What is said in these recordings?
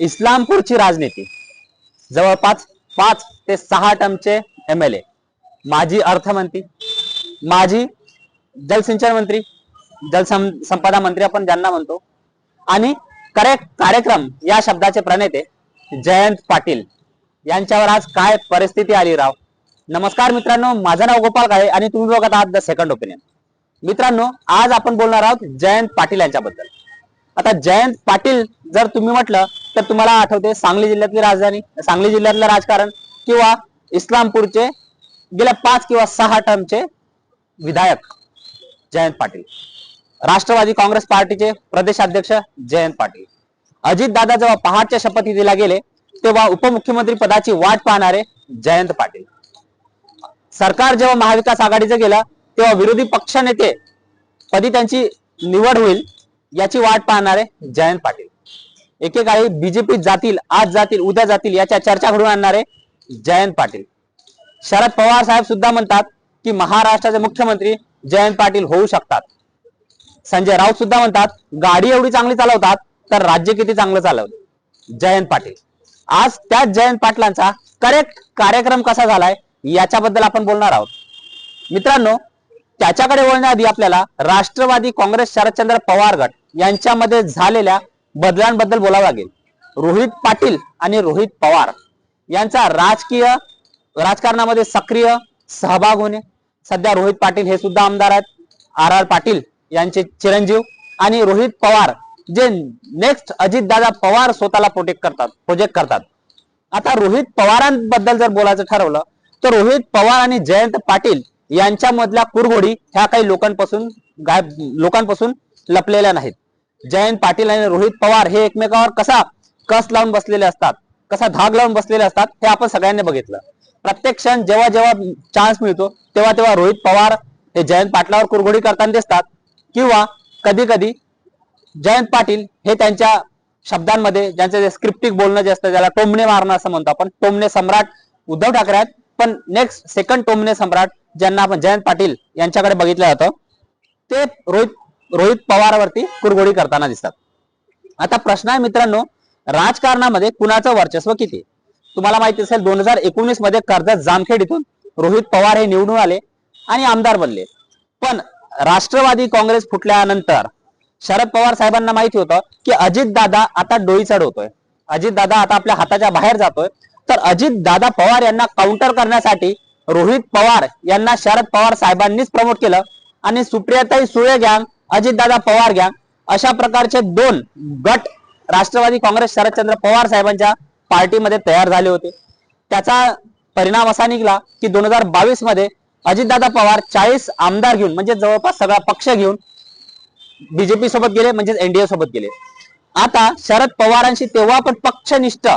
इस्लामपूरची राजनीती. जवळपास पाच ते सहा टर्मचे एम एल ए माजी अर्थमंत्री माजी जलसिंचन मंत्री जलसं संपदा मंत्री आपण ज्यांना म्हणतो आणि करेक्ट कार्यक्रम या शब्दाचे प्रणेते जयंत पाटील. यांच्यावर आज काय परिस्थिती आली राव? नमस्कार मित्रांनो माझं नाव गोपाल काळे आणि तुम्ही बघत आहात द सेकंड ओपिनियन मित्रांनो आज आपण बोलणार आहोत जयंत पाटील यांच्याबद्दल. आता जयंत पाटील जर तुम्ही म्हटलं तर तुम्हाला आठवते सांगली जिल्ह्यातली राजधानी सांगली जिल्ह्यातलं राजकारण किंवा इस्लामपूरचे गेल्या पाच किंवा सहा टर्मचे विधायक जयंत पाटील. राष्ट्रवादी काँग्रेस पार्टीचे प्रदेशाध्यक्ष जयंत पाटील. अजित दादा जेव्हा पहाटच्या शपथविधीला गेले तेव्हा उपमुख्यमंत्री पदाची वाट पाहणारे जयंत पाटील. सरकार जेव्हा महाविकास आघाडीचं गेलं तेव्हा विरोधी पक्षनेते पदी त्यांची निवड होईल याची वाट पाहणारे जयंत पाटील. एकेकाळी बीजेपी जातील आज जातील उद्या जातील याच्या चर्चा घडून आणणारे जयंत पाटील. शरद पवार साहेब सुद्धा म्हणतात की महाराष्ट्राचे मुख्यमंत्री जयंत पाटील होऊ शकतात. संजय राऊत सुद्धा म्हणतात गाडी एवढी चांगली चालवतात तर राज्य किती चांगलं चालवलं जयंत पाटील. आज त्याच जयंत पाटलांचा करेक्ट कार्यक्रम कसा झालाय याच्याबद्दल आपण बोलणार आहोत. मित्रांनो त्याच्याकडे वळण्याआधी आपल्याला राष्ट्रवादी काँग्रेस शरदचंद्र पवार गट यांच्यामध्ये झालेल्या बदलांबद्दल बोलावं लागेल. रोहित पाटील आणि रोहित पवार यांचा राजकीय राजकारणामध्ये सक्रिय सहभाग होणे. सध्या रोहित पाटील हे सुद्धा आमदार आहेत. आर आर पाटील यांचे चिरंजीव आणि रोहित पवार जे नेक्स्ट अजितदादा पवार स्वतःला प्रोटेक्ट करतात प्रोजेक्ट करतात. आता रोहित पवारांबद्दल जर बोलायचं ठरवलं तर रोहित पवार आणि जयंत पाटील यांच्यामधल्या कुरघोडी ह्या काही लोकांपासून गायब लोकांपासून लपलेल्या नाहीत. जयंत पाटील आणि रोहित पवार हे एकमेकावर कसा कस लावून बसलेले असतात कसा धाग लावून बसलेले असतात हे आपण सगळ्यांनी बघितलं. प्रत्येक क्षण जेव्हा जेव्हा चान्स मिळतो तेव्हा तेव्हा रोहित पवार हे जयंत पाटलावर कुरघोडी करताना दिसतात किंवा कधी कधी जयंत पाटील हे त्यांच्या शब्दांमध्ये ज्यांचं जे स्क्रिप्टिक बोलणं जे असतं ज्याला टोमणे मारणं असं म्हणतो आपण टोमणे सम्राट उद्धव ठाकरे आहेत पण नेक्स्ट सेकंड टोमणे सम्राट ज्यांना आपण जयंत पाटील यांच्याकडे बघितलं जातं ते रोहित रोहित पवारवरती कुरघोडी करताना दिसतात. आता प्रश्न आहे मित्रांनो राजकारणामध्ये कुणाचं वर्चस्व किती? तुम्हाला माहिती असेल दोन हजार एकोणीसमध्ये कर्जत जामखेड इथून रोहित पवार हे निवडून आले आणि आमदार बनले. पण राष्ट्रवादी काँग्रेस फुटल्यानंतर शरद पवार साहेबांना माहिती होतं की अजित दादा आता डोई चढवतोय. अजित दादा आता आपल्या हाताच्या बाहेर जातोय. तर अजित दादा पवार यांना काउंटर करण्यासाठी रोहित पवार यांना शरद पवार साहेबांनीच प्रमोट केलं. आणि सुप्रियाताई सुळे गँग अजितदादा पवार घ्या. अशा प्रकारचे दोन गट राष्ट्रवादी काँग्रेस शरदचंद्र पवार साहेबांच्या पार्टीमध्ये तयार झाले होते. त्याचा परिणाम असा निघला की दोन हजार बावीसमध्ये अजितदादा पवार चाळीस आमदार घेऊन म्हणजे जवळपास सगळा पक्ष घेऊन बीजेपी सोबत गेले म्हणजेच एनडीए सोबत गेले. आता शरद पवारांशी तेव्हा पण पक्षनिष्ठ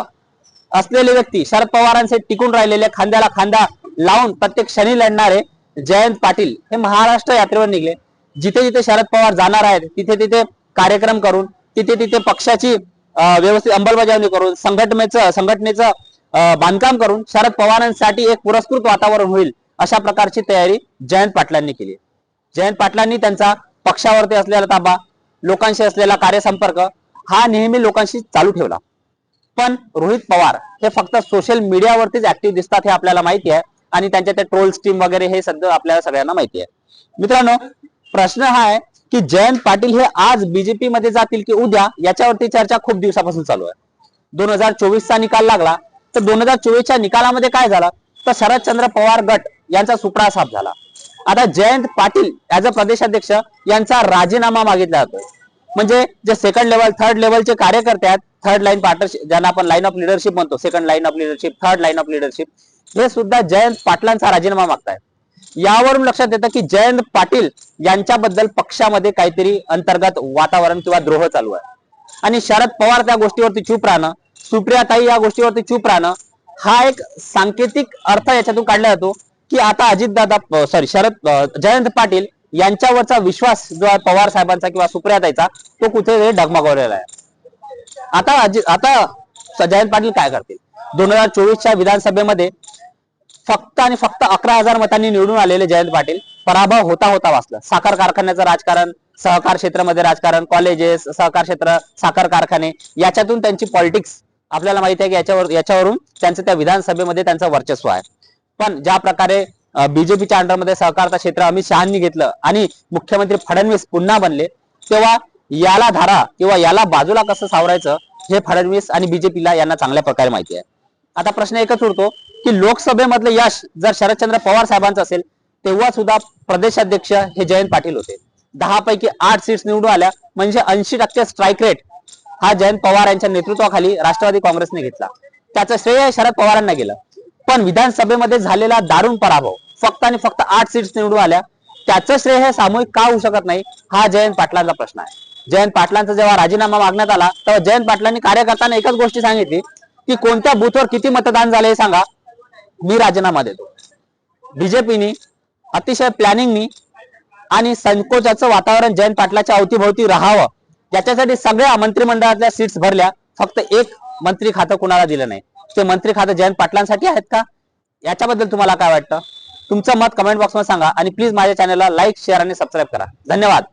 असलेले व्यक्ती शरद पवारांचे टिकून राहिलेले खांद्याला खांदा लावून प्रत्येक क्षणी लढणारे जयंत पाटील हे महाराष्ट्र यात्रेवर निघले. जिथे जिथे शरद पवार जाणार आहेत तिथे तिथे कार्यक्रम करून तिथे तिथे पक्षाची व्यवस्थित अंमलबजावणी करून संघटनेचं संघटनेचं बांधकाम करून शरद पवारांसाठी एक पुरस्कृत वातावरण होईल अशा प्रकारची तयारी जयंत पाटलांनी केली जयंत पाटलांनी त्यांचा पक्षावरती असलेला ताबा लोकांशी असलेला कार्यसंपर्क हा नेहमी लोकांशी चालू ठेवला. पण रोहित पवार हे फक्त सोशल मीडियावरतीच ऍक्टिव्ह दिसतात हे आपल्याला माहिती आहे. आणि त्यांच्या त्या ट्रोल्स टीम वगैरे हे सध्या आपल्याला सगळ्यांना माहिती आहे. मित्रांनो प्रश्न हा आहे की जयंत पाटील हे आज बीजेपी मध्ये जातील की उद्या? याच्यावरती चर्चा खूप दिवसापासून चालू आहे. दोन हजार चोवीसचा निकाल लागला तर दोन हजार चोवीसच्या निकालामध्ये काय झालं? तर शरदचंद्र पवार गट यांचा सुपडा साफ झाला. आता जयंत पाटील ऍज अ प्रदेशाध्यक्ष यांचा राजीनामा मागितला जातोय. म्हणजे जे सेकंड लेवल थर्ड लेवलचे कार्यकर्ते आहेत थर्ड लाईन पार्टनरशिप ज्यांना आपण लाईन ऑफ लिडरशिप म्हणतो second line of leadership third line of leadership हे सुद्धा जयंत पाटलांचा राजीनामा मागतायत. यावरून लक्षात येतं की जयंत पाटील यांच्याबद्दल पक्षामध्ये काहीतरी अंतर्गत वातावरण किंवा द्रोह चालू आहे. आणि शरद पवार त्या गोष्टीवरती चूप राहणं सुप्रियाताई या गोष्टीवरती चूप राहणं हा एक सांकेतिक अर्थ याच्यातून काढला जातो की आता अजितदादा सॉरी शरद जयंत पाटील यांच्यावरचा विश्वास जो आहे पवार साहेबांचा किंवा सुप्रियाताईचा तो कुठेतरी डगमगवलेला आहे. आता अजित आता जयंत पाटील काय करतील? दोन हजार चोवीसच्या विधानसभेमध्ये फक्त आणि फक्त अकरा हजार मतांनी निवडून आलेले जयंत पाटील पराभव होता होता वाचला. साखर कारखान्याचं राजकारण सहकार क्षेत्रामध्ये राजकारण कॉलेजेस सहकार क्षेत्र साखर कारखाने याच्यातून त्यांची पॉलिटिक्स आपल्याला माहिती आहे की याच्यावर याच्यावरून त्यांचं त्या विधानसभेमध्ये त्यांचं वर्चस्व आहे. पण ज्या प्रकारे बीजेपीच्या अंडरमध्ये सहकारता क्षेत्र अमित शहानी घेतलं आणि मुख्यमंत्री फडणवीस पुन्हा बनले तेव्हा याला धारा किंवा याला बाजूला कसं सावरायचं हे फडणवीस आणि बीजेपीला यांना चांगल्या प्रकारे माहिती आहे. आता प्रश्न एकच उरतो की लोकसभेमधलं यश जर शरदचंद्र पवार साहेबांचं असेल तेव्हा सुद्धा प्रदेशाध्यक्ष हे जयंत पाटील होते. दहा पैकी आठ सीट्स निवडून आल्या म्हणजे ऐंशी टक्के स्ट्राईक रेट हा जयंत पवार यांच्या नेतृत्वाखाली राष्ट्रवादी काँग्रेसने घेतला. त्याचं श्रेय शरद पवारांना गेलं. पण विधानसभेमध्ये झालेला दारुण पराभव फक्त आणि फक्त आठ सीट्स निवडून आल्या त्याचं श्रेय हे सामूहिक का होऊ शकत नाही हा जयंत पाटलांचा प्रश्न आहे. जयंत पाटलांचा जेव्हा राजीनामा मागण्यात आला तेव्हा जयंत पाटलांनी कार्यकर्त्यांना एकच गोष्टी सांगितली की कोणत्या बूथवर किती मतदान झाले हे सांगा. मी राजीनामा देतो. बीजेपीनी अतिशय प्लॅनिंगनी आणि संकोचाचं वातावरण जयंत पाटलाच्या अवतीभोवती राहावं. याच्यासाठी सगळ्या मंत्रिमंडळातल्या सीट्स भरल्या. फक्त एक मंत्री खातं कुणाला दिलं नाही. ते मंत्री खातं जयंत पाटलांसाठी आहेत का? याच्याबद्दल तुम्हाला काय वाटतं? तुमचं मत कमेंट बॉक्समध्ये सांगा आणि प्लीज माझ्या चॅनलला लाईक शेअर आणि सबस्क्राईब करा. धन्यवाद.